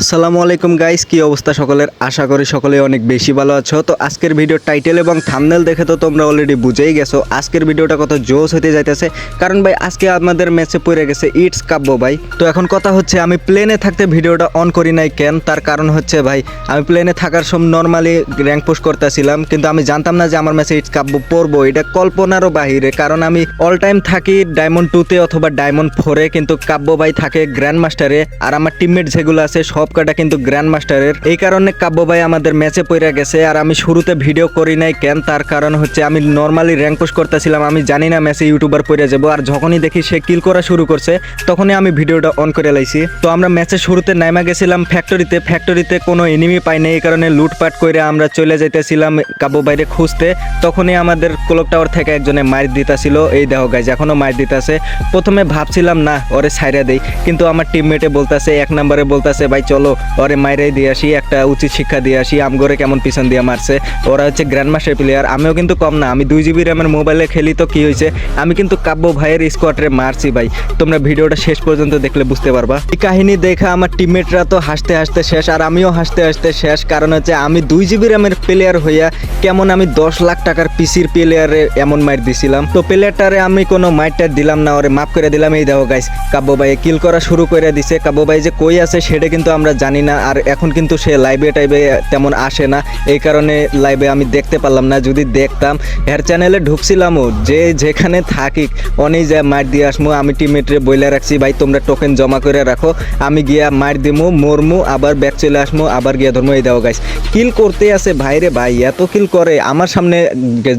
আসসালামু আলাইকুম গাইস কি অবস্থা সকলের? আশা করি সকলে অনেক বেশি ভালো আছো। তো আজকের ভিডিও টাইটেল এবং থামনেল দেখে তো তোমরা অলরেডি বুঝেই গেছো। আজকের ভিডিওটা কত জোস হতে যাইতেছে। কারণ ভাই, আজকে আমাদের ম্যাচে পড়ে গেছে ইটস কাব্য ভাই। তো এখন কথা হচ্ছে, আমি প্লেনে থাকতে ভিডিওটা অন করি নাই কেন? তার কারণ হচ্ছে ভাই, আমি প্লেনে থাকার সময় নর্মালি র্যাঙ্ক পোস্ট করতেছিলাম। কিন্তু আমি জানতাম না যে আমার ম্যাচে ইটস কাব্য পড়ব। এটা কল্পনারও বাহিরে। কারণ আমি অল টাইম থাকি ডায়মন্ড টুতে অথবা ডায়মন্ড ফোরে কিন্তু কাব্য ভাই থাকে গ্র্যান্ড মাস্টারে আর আমার টিমমেট যেগুলো আছে, সব কটা কিন্তু গ্র্যান্ড মাস্টারের এই কারণে কাব্য ভাই আমাদের ম্যাচে পড়ে গেছে, আর আমি শুরুতে ভিডিও করি নাই কেন, তার কারণ হচ্ছে আমি নর্মালি র্যাঙ্ক পোস্ট করতেছিলাম, আমি জানি না ম্যাচে ইউটিউবার পড়ে যাব, আর যখনই দেখি সে কিল করা শুরু করছে, তখনই আমি ভিডিওটা অন করে লাইছি। তো আমরা ম্যাচের শুরুতে নাইমা গেছিলাম ফ্যাক্টরিতে ফ্যাক্টরিতে কোনো এনিমি পাই নাই, এই কারণে লুটপাট করে আমরা চলে যাইতেছিলাম কাব্য বাইরে খুঁজতে। তখনই আমাদের ক্লক টাওয়ার থেকে একজনে মার দিতাছিল, এই দেহ গাইজ এখনও মার দিতাছে। প্রথমে ভাবছিলাম, না, ওরে সাইরা দেই। কিন্তু আমার টিমমেটে বলতাছে, এক নম্বরে বলতাছে, ভাই চলো, ওরে মাইরাই দিয়ে আসি, একটা উচিত শিক্ষা দিয়ে আসি, আমগরে কেমন পিছন দিয়ে মারছে। ওরা হচ্ছে গ্র্যান্ড মাস্টার প্লেয়ার আমিও কিন্তু কম না, আমি দুই জিবি র্যামের মোবাইলে খেলি তো কি হয়েছে? আমি কিন্তু কাব্য ভাইয়ের স্কোয়াডরে মারছি ভাই, তোমরা ভিডিওটা শেষ পর্যন্ত দেখলে বুঝতে পারবা। এই কাহিনী দেখা আমার টিমমেটরা তো হাসতে হাসতে শেষ, আর আমিও হাসতে হাসতে শেষ, কারণ হচ্ছে আমি দুই জিবি র্যামের প্লেয়ার হইয়া কেমন আমি দশ লাখ টাকার পিসির প্লেয়ারে এমন মাইর দিছিলাম। তো প্লেয়ারটারে আমি কোনো মাইরটা দিলাম না, ওরে মাফ করে দিলাম, এই দেখো গাইস কাব্য ভাই কিল করা শুরু করে দিছে। কাব্য ভাই যে কই আছে, সেটা কিন্তু আমরা জানি না, আর এখন কিন্তু সে লাইভে টাইভে তেমন আসে না। এই কারণে লাইভে আমি দেখতে পারলাম না, যদি দেখতাম হের চ্যানেলে ঢুকছিলামও যে যেখানে থাকি অনেক যা মার দিয়ে আসমু, আমি টিমমেটরে বইলে রাখছি, ভাই, তোমরা টোকেন জমা করে রাখো, আমি গিয়া মার দিমু, মরমু, আবার ব্যাক চলে আসমু, আবার গিয়া ধর্ম, এই দেওয়া গাইস কিল করতে আছে ভাইরে ভাই, এত কিল করে, আমার সামনে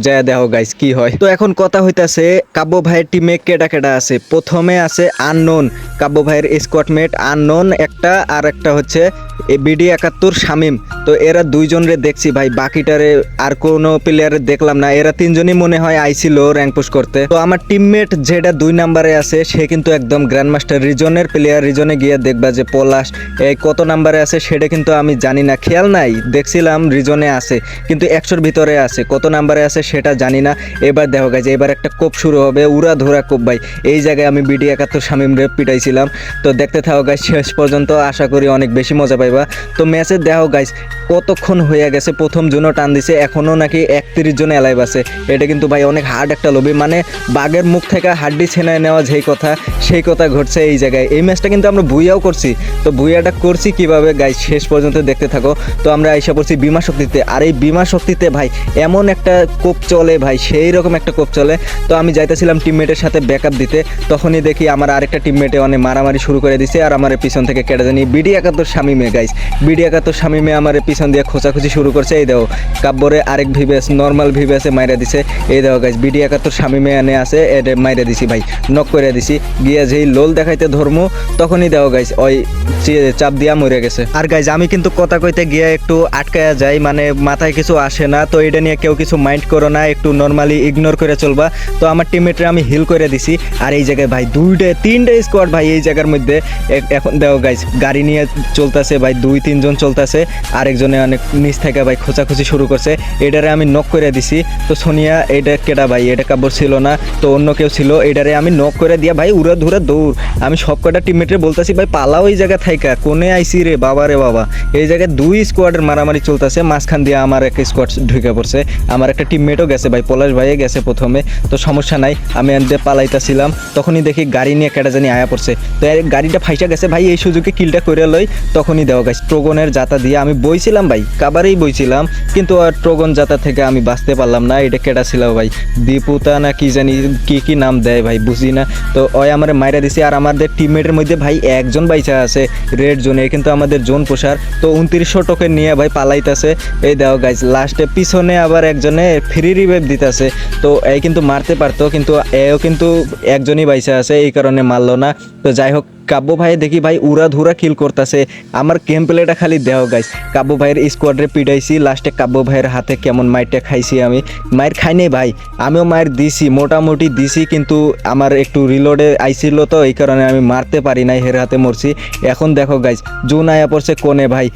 যায় দেহ গাইস কি হয়? তো এখন কথা হইতাছে, কাব্য ভাইয়ের টিমে কেডা কেডা আছে? প্রথমে আছে আননোন কাব্য ভাইয়ের স্কোয়াডমেট আননোন একটা, আর একটা হচ্ছে বিডি একাত্তর শামিম। তো এরা দুইজনরে দেখছি ভাই, বাকিটারে আর কোনো প্লেয়ারে দেখলাম না। এরা তিনজনই মনে হয় আইছিল র্যাঙ্ক পুশ করতে। তো আমার টিমমেট যেটা দুই নাম্বারে আছে, সে কিন্তু একদম গ্র্যান্ড মাস্টার রিজনের প্লেয়ার রিজনে গিয়ে দেখবা যে পলাশ, এই কত নাম্বারে আছে সেটা কিন্তু আমি জানি না। খেয়াল নাই, দেখছিলাম রিজনে আছে, কিন্তু একশোর ভিতরে আছে। কত নাম্বারে আছে সেটা জানি না। এবার দেখো গেছে এবার একটা কোপ শুরু হবে উড়া ধরা কোপ ভাই। এই জায়গায় আমি বিডি একাত্তর শামিম রে পিটাইছিলাম। তো দেখতে থাকো গাইজ শেষ পর্যন্ত আশা করি অনেক বেশি মজা পাইবা। তো ম্যাচে দেখো গাইজ কতক্ষণ হয়ে গেছে, প্রথম জনও টান দিছে, এখনও নাকি একত্রিশ জন এলাইভ আছে। এটা কিন্তু ভাই অনেক হার্ড একটা লবি মানে বাঘের মুখ থেকে হাড্ডি ছেনায় নেওয়া যেই কথা, সেই কথা ঘটছে এই জায়গায়। এই ম্যাচটা কিন্তু আমরা ভুইয়াও করছি। তো ভুইয়াটা করছি কীভাবে? গাই শেষ পর্যন্ত দেখতে থাকো। তো আমরা আইসা পড়ছি বিমা শক্তিতে। আর এই বিমা শক্তিতে ভাই, এমন একটা কোপ চলে ভাই, সেই রকম একটা কোপ চলে। তো আমি যাইতেছিলাম টিমমেটের সাথে ব্যাকআপ দিতে। তখনই দেখি আমার আরেকটা টিমমেটে অনেক মারামারি শুরু করে দিছে, আর আমার পিছন থেকে কেটে জানি বিডি একাত্তর স্বামীমে গাইস বিডি একাত্তর স্বামীমে আমার পিছন দিয়ে খোঁচাখুচি শুরু করছে। এই দেখো, কাব্যরে আরেক ভিভেস নর্মাল ভিভেসে মাইরা দিছে। এই দেখো গাইস বিডি একাত্তর স্বামীমে এনে আছে এটা মাইরা দিছি, ভাই। নক করে দিছি। গিয়া যেই লোল দেখাইতে ধর্ম, তখনই দেখো গাইস ওই চাপ দিয়া মরে গেছে। আর গাইজ আমি কিন্তু কথা কইতে গিয়ে একটু আটকায়া যাই মানে মাথায় কিছু আসে না। তো এটা নিয়ে কেউ কিছু মাইন্ড করো না, একটু নর্মালি ইগনোর করে চলবা। তো আমার টিমমেটরে আমি হিল করে দিছি। আর এই জায়গায়, ভাই দুইটা তিনটা স্কোয়াড ভাই, এই জায়গার মধ্যে এখন দেখো গাইজ গাড়ি নিয়ে চলতেছে, ভাই দুই, তিনজন চলতেছে, আরেকজনে অনেক নিচ থেকে ভাই খোঁচাখুচি শুরু করছে। এটারে আমি নক করে দিছি। তো সোনিয়া, এটা কেটা ভাই? এটা কাপড় ছিল না, তো অন্য কেউ ছিল। এটারে আমি নক করে দিয়া ভাই উড়া ধুরা দৌড়। আমি সব কটা টিমমেটরে বলতেছি, ভাই পালাও এই জায়গা থাইকা, কোনে আইসি রে বাবা রে বাবা? এই জায়গায় দুই স্কোয়াডের মারামারি চলতেছে, মাঝখান দিয়ে আমার একটা স্কোয়াড ঢুকে পড়ছে। আমার একটা টিমমেটও গেছে ভাই, পলাশ ভাইয়ে গেছে প্রথমে। তো সমস্যা নাই, আমি এনতে পালাইতাছিলাম। তখনই দেখি গাড়ি নিয়ে কেটা জানি আয়া পড়ছে। তো গাড়িটা ফাইসা গেছে ভাই, এই সুযোগে কিলটা করে লই। তখনই দেওয়া গেছে। ট্রোগনের জাতা দিয়ে আমি বইছিলাম ভাই, কাবারেই বইছিলাম, কিন্তু আর ট্রোগন জাতা থেকে আমি বাঁচতে পারলাম না, এটা কেটা ছিল ভাই? দীপুতা না কি জানি কি কি নাম দেয় ভাই, বুঝি না। তো ওই আমার মাইরা দিছে, আর আমাদের টিমমেটের মধ্যে ভাই একজন বাইচা আছে রেড জোনে কিন্তু আমাদের জোন পোষার তো উনত্রিশশো টোকেন নিয়ে ভাই পালাইতাছে। এই দাও গাইজ লাস্টে পিছনে আবার একজনে ফ্রি রিভেভ দিতেছে। তো এই কিন্তু মারতে পারতো, কিন্তু এও কিন্তু একজনই বাইচা আছে, এই কারণে মারলো না। তো যাই হোক কাব্য ভাই দেখি ভাই উড়া ধুরা কিল করতেছে। আমার গেম প্লেটা খালি দেও গাইস কাব্য ভাইয়ের স্কোয়াডে পিটাইছি লাস্টে কাব্য ভাইয়ের হাতে কেমন মাইরটা খাইছি আমি। মায়ের খাই নাই ভাই, আমিও মায়ের দিছি, মোটামুটি দিছি, কিন্তু আমার একটু রিলোডে আইছিল তো, এই কারণে আমি মারতে পারি নাই, হের হাতে মরছি। এখন দেখো গাইস জুন আয়া পড়ছে কোনে ভাই?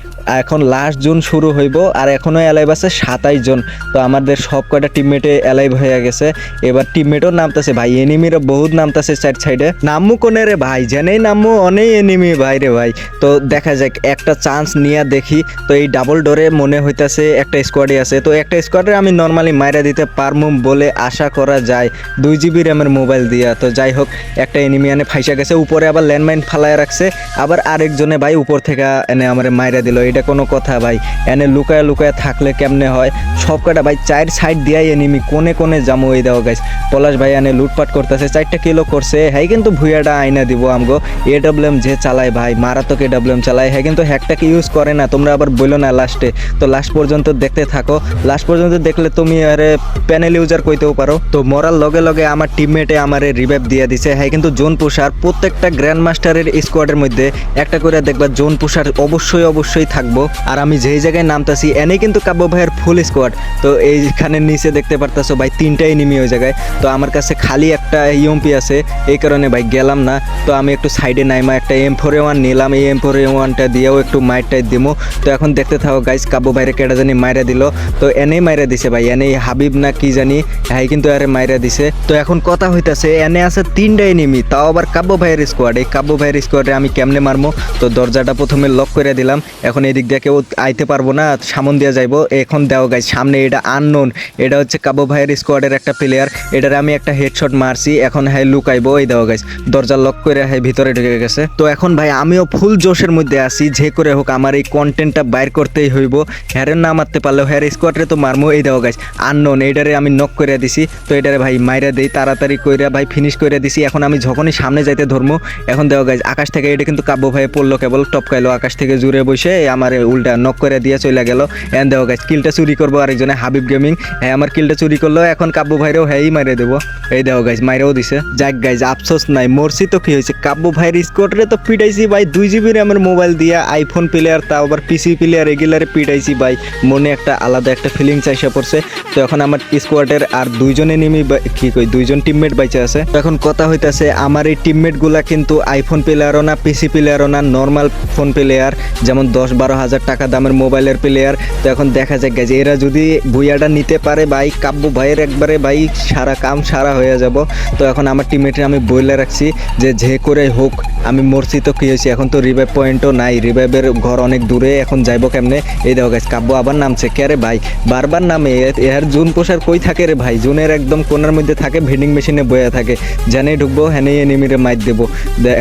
এখন লাস্ট জুন শুরু হইব, আর এখনও অ্যালাইভ আছে সাতাইশ জন। তো আমাদের সব কয়টা টিমমেটে অ্যালাইভ হয়ে গেছে। এবার টিমমেটও নামতেছে ভাই এনিমিরও বহুত নামতেছে চার সাইডে নামু কোনে রে ভাই, জেনেই নামু, অনেক এনিমি ভাই রে ভাই। তো দেখা যাক, একটা চান্স নিয়ে দেখি। তো এই ডাবল ডোরে মনে হইতাছে একটা স্কোয়াডে আছে। তো একটা স্কোয়াডে আমি নর্মালি মাইরা দিতে পারমু বলে আশা করা যায়। দুই জিবি র্যামের মোবাইল দিয়া। তো যাই হোক, একটা এনিমি এনে ফাইসা গেছে। উপরে আবার ল্যান্ডমাইন ফালায় রাখছে। আবার আরেকজনে ভাই উপর থেকে এনে আমার মাইরা দিল। এটা কোনো কথা ভাই। এনে লুকায় লুকায় থাকলে কেমনে হয়? সব কটা ভাই চার সাইড দিয়াই এনিমি কোনে কোনে জামো এই দেওয়া গাছ পলাশ ভাই এনে লুটপাট করতেছে, চারটা কিলো করছে। হ্যাঁ কিন্তু ভুইয়াটা আইনা দিব আমগো। এ ডাব্লিউএম যে চালায় ভাই, মারাত্মক এ ডাব্লিউএম চালায়। হ্যাঁ কিন্তু হ্যাকটাকে ইউজ করে না, তোমরা আবার বলো না লাস্টে তো লাস্ট পর্যন্ত দেখতে থাকো। লাস্ট পর্যন্ত দেখলে তুমি আরে প্যানেল ইউজার কইতেও পারো। তো মরার লগে লগে আমার টিমমেটে আমারে রিভাইভ দিয়ে দিছে। হ্যাঁ কিন্তু জোন পুষার প্রত্যেকটা গ্র্যান্ড মাস্টারের স্কোয়াডের মধ্যে একটা করে দেখবা জোন পুষার অবশ্যই অবশ্যই থাকব। আর আমি যেই জায়গায় নামতাছি, এনেই কিন্তু কাব্য ভাইয়ের ফুল স্কোয়াড তো এইখানে নিচে দেখতে পারতাছো ভাই, তিনটাই নিমি ওই জায়গায়। তো আমার কাছে খালি একটা ইউএমপি আছে, এই কারণে ভাই গেলাম না। তো আমি একটু সাইডে নাইমা, একটা এম ফোর ওয়ান নিলাম। এই এম ফোর ওয়ানটা দিয়েও একটু মাইট টাইট দিমো। তো এখন দেখতে থাকো গাইজ কাব্য ভাইরে কেটা জানি মাইরা দিল। তো এনেই মাইরা দিছে ভাই, এনেই হাবিব না কি জানি হ্যাঁ কিন্তু আরে মাইরা দিছে। তো এখন কথা হইতাছে, এনে আছে তিনটা এনিমি তাও আবার কাব্য ভাইয়ের স্কোয়াড এই কাব্য ভাইয়ের স্কোয়াডে আমি কেমনে মারমো? তো দরজাটা প্রথমে লক করে দিলাম। এখন এদিক দিয়ে কেউ আইতে পারব না, সামন দিয়ে যাইবো। এখন দেও গাইজ সামনে এটা আননোন এটা হচ্ছে কাব্য ভাইয়ের স্কোয়াডের একটা প্লেয়ার এটারে আমি একটা হেডশট মারছি, এখন হ্যাঁ লুকাইবো। এই দেওয়া গাইজ দরজা লক করে হ্যাঁ ভিতরে ঢুকে গেছে। তো এখন ভাই, আমিও ফুল জোশের মধ্যে আছি, যে করে হোক আমার এই কন্টেন্টটা বাইর করতেই হইব। হ্যারের না মারতে পারলেও হ্যার স্কোয়াডরে তো মারমো। এই দেওয়া গাইজ আননোন এইটারে আমি নক করে দিছি। তো এটারে ভাই মাইরা দেই, তাড়াতাড়ি কইরা ভাই ফিনিশ করে দিছি। এখন আমি যখনই সামনে যাইতে ধরমো, এখন দেওয়া গাইজ আকাশ থেকে এটা কিন্তু কাব্য ভাই পড়ল কেবল, টপকাইলো আকাশ থেকে জুড়ে বসে। আমার উল্টা নক করে দিয়ে চলে গেল। এন দেওয়া গাইজ কিলটা চুরি করব আরেকজনে, হাবিব গেমিং হ্যাঁ আমার কিলটা চুরি করল, এখন কাব্য ভাইরেও হ্যাঁই মারিয়ে দেবো। এই দেওয়া গাইজ মাইরেও দিছে। যাক গাইজ আফসোস নাই, মরছি তো কি হয়েছে? কাব্য ভাইয়ের স্কোয়াডরে তো পিটাইছি ভাই, দুই জিবি র্যামের মোবাইল দিয়া আইফোন প্লেয়ার তাও আবার পিসি প্লেয়ার রেগুলারে পিটাইছি ভাই। মনে একটা আলাদা একটা ফিলিংস আইসা পড়ছে। তো এখন আমার স্কোয়াডের আর দুইজনে নেমি কি কই, দুইজন টিমমেট বাইচে আছে। তো এখন কথা হইতাছে, আমার এই টিমমেটগুলা কিন্তু আইফোন প্লেয়ারও না পিসি প্লেয়ারও না নর্মাল ফোন প্লেয়ার যেমন দশ বারো হাজার টাকা দামের মোবাইলের প্লেয়ার তো এখন দেখা যাক যে এরা যদি ভুইয়াটা নিতে পারে, ভাই কাব্য ভাইয়ের একবারে, ভাই, সারা কাম সারা হয়ে যাব। তো এখন আমার টিমমেটে আমি বইলে রাখছি যে যে করে হোক, আমি মরছি তো কি হয়েছে? এখন তো রিভাইভ পয়েন্টও নাই রিভাইভের ঘর অনেক দূরে, এখন যাইবো কেমনে? এই দেখো গাছ কাব্য আবার নামছে, কে রে ভাই? বারবার নামে এর জুন পোষার কই থাকে রে ভাই? জুনের একদম কোনার মধ্যে থাকে ভেন্ডিং মেশিনে বয়ে থাকে। জানেই ঢুকবো হ্যানেই এনিমিরে মাইট দেবো।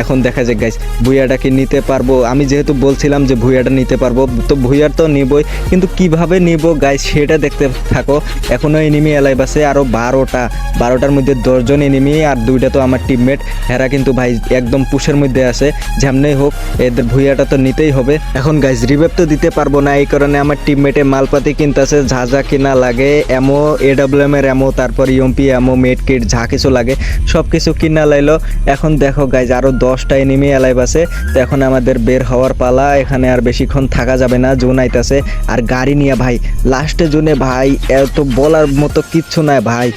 এখন দেখা যাক গাইস ভুইয়াটাকে নিতে পারব? আমি যেহেতু বলছিলাম যে ভুইয়াটা নিতে পারব। তো ভুইয়ার তো নিবই। কিন্তু কীভাবে নিব? গাইস সেটা দেখতে থাকো। এখনও এনিমি এলাইভ আছে। আরও বারোটা। বারোটার মধ্যে দশজন এনিমি আর দুইটা তো আমার টিমমেট হেরা কিন্তু ভাই একদম পুষের মধ্যে আছে। যেমনই হোক, এদের ভুইয়াটা তো নিতেই হবে। এখন গাইজ রিভেভ তো দিতে পারব না। এই কারণে আমার টিমমেটে মালপাতি কিনতেছে। যা যা কিনা লাগে এমো এডাব্লিউএম এর এমো তারপর ইউএমপি এমো মেড কিট যা কিছু লাগে সব কিছু কিনা লাইলো। এখন দেখো গাইজ আরও দশটা এনিমি এলাইভ আছে। তো এখন আমাদের বের হওয়ার পালা। এখানে আর বেশিক্ষণ থাকা যাবে না, জোন আইতাছে। আর গাড়ি নিয়ে ভাই লাস্টে জোনে ভাই, এত বলার মতো কিচ্ছু নাই ভাই।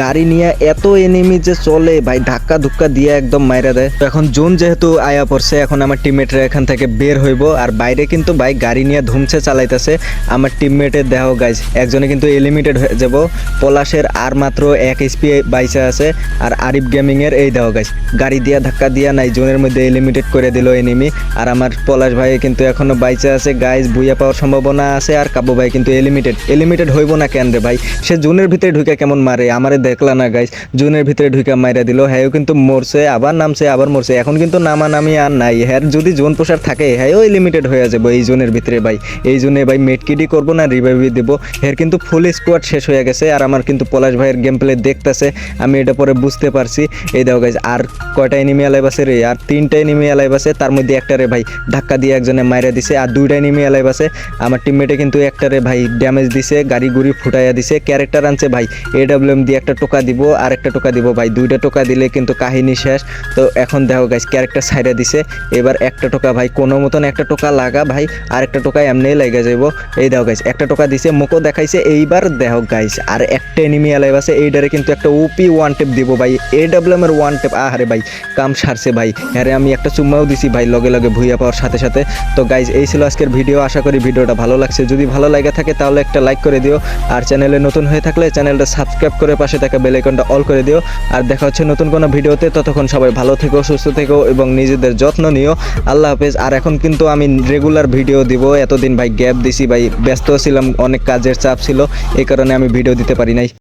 গাড়ি নিয়ে এত এনিমি যে চলে, ভাই, ধাক্কা ধুক্কা দিয়ে একদম মাইরা দেয়। তো এখন জোন যেহেতু আয়া পড়ছে, এখন আমার টিমমেটরা এখান থেকে বের হইব। আর বাইরে কিন্তু ভাই, গাড়ি নিয়ে ধুমছে, চালাইতেছে। আমার টিমমেটের দেহ গাইজ একজনে কিন্তু এলিমিটেড হয়ে যাব। পলাশের আর মাত্র এক এসপি বাইসে আছে। আর আরিফ গেমিংয়ের এই দেহ গাইজ গাড়ি দিয়া ধাক্কা দিয়া নাই, জোনের মধ্যে এলিমিটেড করে দিল এনিমি আর আমার পলাশ ভাই কিন্তু এখনও বাইচে আছে গাইজ বুইয়া পাওয়ার সম্ভাবনা আছে আর কাব্য ভাই কিন্তু এলিমিটেড এলিমিটেড হইব না কেন রে ভাই? সে জুনের ভিতরে ঢুকে কেমন মারে? আমারে দেখলা না গাইজ জুনের ভিতরে ঢুকে মাইরা দিল। হ্যাঁ কিন্তু মরছে, আবার নামছে, আবার মরছে। এখন কিন্তু নামা নামি আর নাই। হ্যাঁ যদি জোন পোষার থাকে হ্যাঁ লিমিটেড হয়ে যাব এই জোনের ভিতরে ভাই। এই জোনে ভাই মেটকিডি করব না রিভাইভি দেবো। এর কিন্তু ফুল স্কোয়াড শেষ হয়ে গেছে আর আমার কিন্তু পলাশ ভাইয়ের গেম প্লে দেখতেছে। আমি এটা পরে বুঝতে পারছি। এই দাও গাইজ আর কয়টা এনিমি অ্যালাইভ আছে রে? আর তিনটা এনিমি অ্যালাইভ আছে। তার মধ্যে একটা রে ভাই, ধাক্কা দিয়ে একজনে মাইরা দিছে, আর দুইটা এনিমি অ্যালাইভ আছে। আমার টিমমেটে কিন্তু একটারে ভাই ড্যামেজ দিছে, গাড়ি গুড়ি ফুটাইয়া দিছে। ক্যারেক্টার আনছে ভাই এ এডাব্লিউএম দিয়ে একটা টোকা দিব আর একটা টোকা দিব ভাই। দুইটা টোকা দিলে কিন্তু কাহিনী শেষ। তো এখন দেখো গাইজ ক্যারেক্টার সাইডে দিছে। এবার একটা টোকা ভাই, কোনো মতন একটা টোকা লাগা ভাই আর একটা টোকা এমনি লেগে যাইব। এই দেখো গাইজ একটা টোকা দিছে মুখও দেখাইছে, এইবার দেখো গাইজ আর একটা এনিমি অ্যালাইভ আছে। এইটারে কিন্তু একটা ওপি ওয়ান টেপ দিব ভাই। এ এডাব্লিউএম এর ওয়ান টেপ আহারে ভাই, কাম সারছে ভাই। হ্যাঁ আমি একটা চুম্মাও দিছি ভাই, লগে লগে ভুইয়া পাওয়ার সাথে সাথে। তো গাইজ এই ছিল আজকের ভিডিও, আশা করি ভিডিওটা ভালো লাগছে। যদি ভালো লাগে থাকে তাহলে একটা লাইক করে দিও। আর চ্যানেলে নতুন হয়ে থাকলে চ্যানেলটা সাবস্ক্রাইব করে পাশে থাকা বেল আইকনটা অল করে দিও। আর দেখা হচ্ছে নতুন কোনো ভিডিওতে, ততক্ষণ সবাই ভালো থেকো, সুস্থ থেকো এবং নিজেদের যত্ন নিও। আল্লাহ হাফেজ। আর এখন কিন্তু আমি রেগুলার ভিডিও দিব। এতদিন ভাই গ্যাপ দিছি ভাই, ব্যস্ত ছিলাম, অনেক কাজের চাপ ছিল, এই কারণে আমি ভিডিও দিতে পারি নাই।